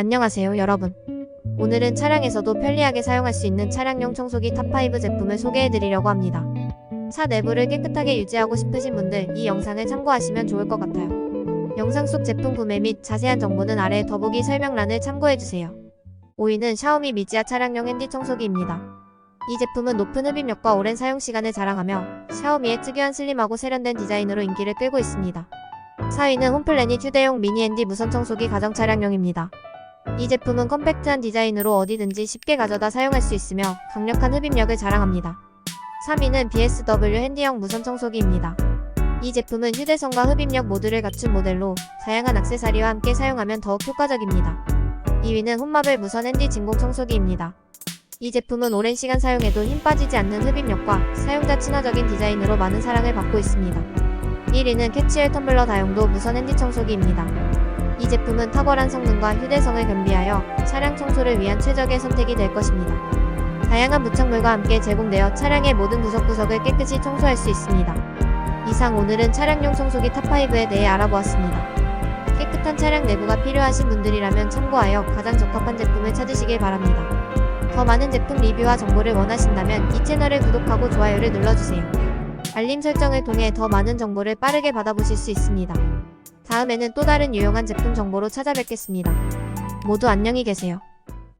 안녕하세요, 여러분. 오늘은 차량에서도 편리하게 사용할 수 있는 차량용 청소기 탑5 제품을 소개해 드리려고 합니다. 차 내부를 깨끗하게 유지하고 싶으신 분들 이 영상을 참고하시면 좋을 것 같아요. 영상 속 제품 구매 및 자세한 정보는 아래 더보기 설명란을 참고해 주세요. 5위는 샤오미 미지아 차량용 핸디 청소기입니다. 이 제품은 높은 흡입력과 오랜 사용 시간을 자랑하며 샤오미의 특유한 슬림하고 세련된 디자인으로 인기를 끌고 있습니다. 4위는 홈플래닛 휴대용 미니 핸디 무선 청소기 가정 차량용입니다. 이 제품은 컴팩트한 디자인으로 어디든지 쉽게 가져다 사용할 수 있으며 강력한 흡입력을 자랑합니다. 3위는 BSW 핸디형 무선 청소기입니다. 이 제품은 휴대성과 흡입력 모두를 갖춘 모델로 다양한 액세서리와 함께 사용하면 더욱 효과적입니다. 2위는 홈마블 무선 핸디 진공 청소기입니다. 이 제품은 오랜 시간 사용해도 힘 빠지지 않는 흡입력과 사용자 친화적인 디자인으로 많은 사랑을 받고 있습니다. 1위는 캐치웰 텀블러 다용도 무선 핸디 청소기입니다. 이 제품은 탁월한 성능과 휴대성을 겸비하여 차량 청소를 위한 최적의 선택이 될 것입니다. 다양한 부착물과 함께 제공되어 차량의 모든 구석구석을 깨끗이 청소할 수 있습니다. 이상 오늘은 차량용 청소기 탑5에 대해 알아보았습니다. 깨끗한 차량 내부가 필요하신 분들이라면 참고하여 가장 적합한 제품을 찾으시길 바랍니다. 더 많은 제품 리뷰와 정보를 원하신다면 이 채널을 구독하고 좋아요를 눌러주세요. 알림 설정을 통해 더 많은 정보를 빠르게 받아보실 수 있습니다. 다음에는 또 다른 유용한 제품 정보로 찾아뵙겠습니다. 모두 안녕히 계세요.